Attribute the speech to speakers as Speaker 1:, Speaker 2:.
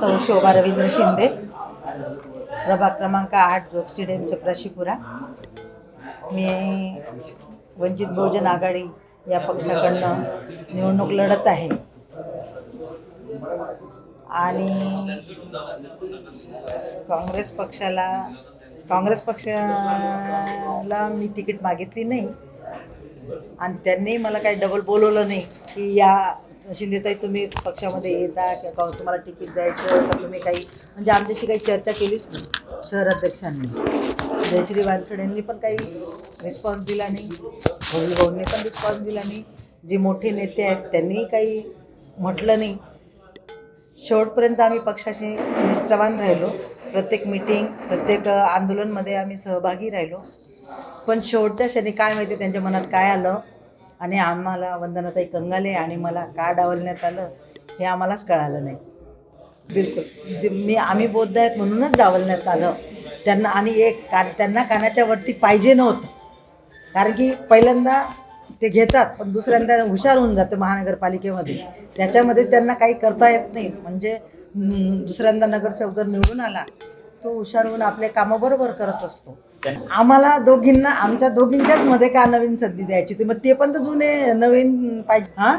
Speaker 1: सौ शोभा रवींद्र शिंदे. प्रभाग क्रमांक आठ जोग स्टेडियम चपराशीपुरा मी वंचित बहुजन आघाडी या पक्षाकडनं निवडणूक लढत आहे. आणि काँग्रेस पक्षाला काँग्रेस पक्षाला मी तिकीट मागितली नाही. आणि त्यांनी मला काही डबल बोलवलं नाही की या शिंदेताई तुम्ही पक्षामध्ये येता किंवा तुम्हाला तिकीट द्यायचं का तुम्ही काही म्हणजे आमच्याशी काही चर्चा केलीच नाही शहर अध्यक्षांनी. जयश्री वानखेडेंनी पण काही रिस्पॉन्स दिला नाही. भोगी भाऊंनी पण रिस्पॉन्स दिला नाही. जे मोठे नेते आहेत त्यांनीही काही म्हटलं नाही. शेवटपर्यंत आम्ही पक्षाशी निष्ठावान राहिलो. प्रत्येक मीटिंग प्रत्येक आंदोलनमध्ये आम्ही सहभागी राहिलो. पण शेवटच्या क्षणी काय माहिती त्यांच्या मनात काय आलं? आणि आम्हाला वंदनाताई कंगाले आणि मला का डावलण्यात आलं हे आम्हालाच कळालं नाही. बिलकुल. मी आम्ही बौद्ध आहेत म्हणूनच डावलण्यात आलं. त्यांना आणि एक का त्यांना कानाच्या वरती पाहिजे नव्हतं. कारण की पहिल्यांदा ते घेतात पण दुसऱ्यांदा हुशार होऊन जातं महानगरपालिकेमध्ये. त्याच्यामध्ये त्यांना काही करता येत नाही. म्हणजे दुसऱ्यांदा नगरसेवक जर निवडून आला तो हुशार होऊन आपले कामं बरोबर करत असतो. आम्हाला दोघींना आमच्या दोघींच्याच मध्ये का नवीन संधी द्यायची? होती मग ते पण तर जुने नवीन पाहिजे. हां?